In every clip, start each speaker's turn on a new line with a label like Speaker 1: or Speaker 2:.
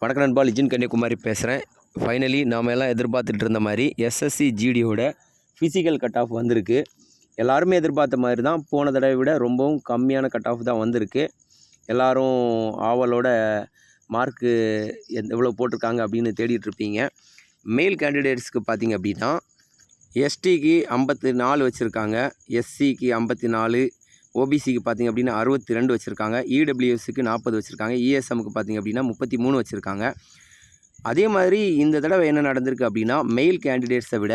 Speaker 1: வணக்கம் நண்பா லிஜின் கன்னியாகுமாரி பேசுகிறேன் ஃபைனலி நாம் எல்லாம் எதிர்பார்த்துட்டு இருந்த மாதிரி எஸ்எஸ்சி ஜிடியோட ஃபிசிக்கல் கட் ஆஃப் வந்திருக்கு. எல்லாருமே எதிர்பார்த்த மாதிரி தான். போன தடவை விட ரொம்பவும் கம்மியான கட் ஆஃப் தான் வந்திருக்கு. எல்லோரும் ஆவலோட மார்க்கு எவ்வளோ போட்டிருக்காங்க அப்படின்னு தேடிட்டுருப்பீங்க மெயில் மேல் கேண்டிடேட்ஸ்க்கு பார்த்தீங்க அப்படின்னா எஸ்டிக்கு ஐம்பத்தி நாலு வச்சுருக்காங்க. எஸ்சிக்கு ஐம்பத்தி நாலு ஓபிசிக்கு பார்த்தீங்க அப்படின்னா அறுபத்தி ரெண்டு வச்சுருக்காங்க இடபிள்யூஎஸ்க்கு நாற்பது வச்சுருக்காங்க இஎஸ்எம்க்கு பார்த்தீங்க அப்படின்னா முப்பத்தி மூணு வச்சுருக்காங்க. அதே மாதிரி இந்த தடவை என்ன நடந்திருக்கு அப்படின்னா மெயில் கேண்டிடேட்ஸை விட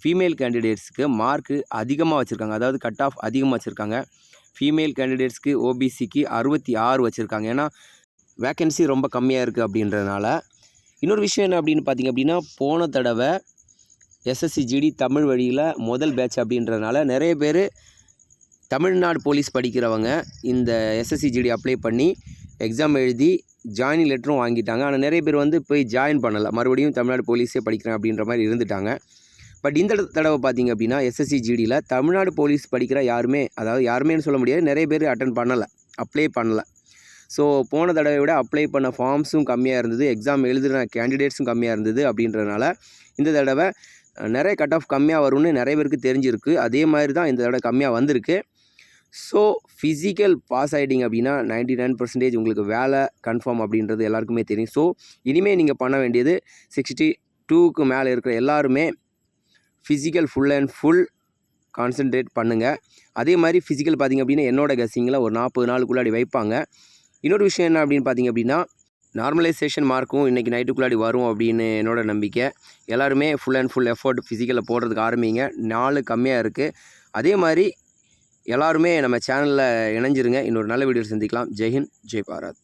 Speaker 1: ஃபீமேல் கேண்டிடேட்ஸ்க்கு மார்க்கு அதிகமாக வச்சுருக்காங்க. அதாவது கட் ஆஃப் அதிகமாக வச்சுருக்காங்க. ஃபீமேல் கேண்டிடேட்ஸ்க்கு ஓபிசிக்கு அறுபத்தி ஆறு வச்சுருக்காங்க. ஏன்னா வேக்கன்சி ரொம்ப கம்மியாக இருக்குது அப்படின்றதுனால. இன்னொரு விஷயம் என்ன அப்படின்னு பார்த்தீங்க அப்படின்னா போன தடவை எஸ்எஸ்சி ஜிடி தமிழ் வழியில் முதல் பேட்ச் அப்படின்றதுனால நிறைய பேர் தமிழ்நாடு போலீஸ் படிக்கிறவங்க இந்த எஸ்எஸ்சி ஜிடி அப்ளை பண்ணி எக்ஸாம் எழுதி ஜாயினிங் லெட்டரும் வாங்கிட்டாங்க. ஆனால் நிறைய பேர் வந்து போய் ஜாயின் பண்ணலை. மறுபடியும் தமிழ்நாடு போலீஸே படிக்கிறேன் அப்படின்ற மாதிரி இருந்துட்டாங்க. பட் இந்த தடவை பார்த்தீங்க அப்படின்னா எஸ்எஸ்சி ஜிடியில் தமிழ்நாடு போலீஸ் படிக்கிற யாருமே அதாவது யாருமேன்னு சொல்ல முடியாது நிறைய பேர் அட்டன் பண்ணலை. அப்ளை பண்ணலை. ஸோ போன தடவை விட அப்ளை பண்ண ஃபார்ம்ஸும் கம்மியாக இருந்தது. எக்ஸாம் எழுதுகிற கேண்டிடேட்ஸும் கம்மியாக இருந்தது அப்படின்றனால இந்த தடவை நிறைய கட் ஆஃப் கம்மியாக வரும்னு நிறைய பேருக்கு தெரிஞ்சிருக்கு. அதே மாதிரி தான் இந்த தடவை கம்மியாக வந்திருக்கு. ஸோ ஃபிசிக்கல் பாஸ் ஆகிட்டிங்க அப்படின்னா நைன்டி நைன் பர்சன்டேஜ் உங்களுக்கு வேலை கன்ஃபார்ம் அப்படின்றது எல்லாருக்குமே தெரியும். ஸோ இனிமேல் நீங்கள் பண்ண வேண்டியது சிக்ஸ்டி டூக்கு மேலே இருக்கிற எல்லாருமே physical full and full concentrate பண்ணுங்கள் அதே மாதிரி ஃபிசிக்கல் பார்த்தீங்க அப்படின்னா என்னோடய கசிங்கில் ஒரு நாற்பது நாளுக்குள்ளாடி வைப்பாங்க. இன்னொரு விஷயம் என்ன அப்படின்னு பார்த்தீங்க அப்படின்னா நார்மலைசேஷன் மார்க்கும் இன்றைக்கி நைட்டுக்குள்ளாடி வரும் அப்படின்னு என்னோட நம்பிக்கை. எல்லாருமே ஃபுல் அண்ட் ஃபுல் எஃபோர்ட் ஃபிசிக்கலில் போடுறதுக்கு ஆரம்பிங்க. நாலு கம்மியாக இருக்குது அதே மாதிரி எல்லாருமே நம்ம சேனலில் இணைஞ்சிருங்க. இன்னொரு நல்ல வீடியோ சந்திக்கலாம். ஜெய்ஹிந்த் ஜெய் பாரத்.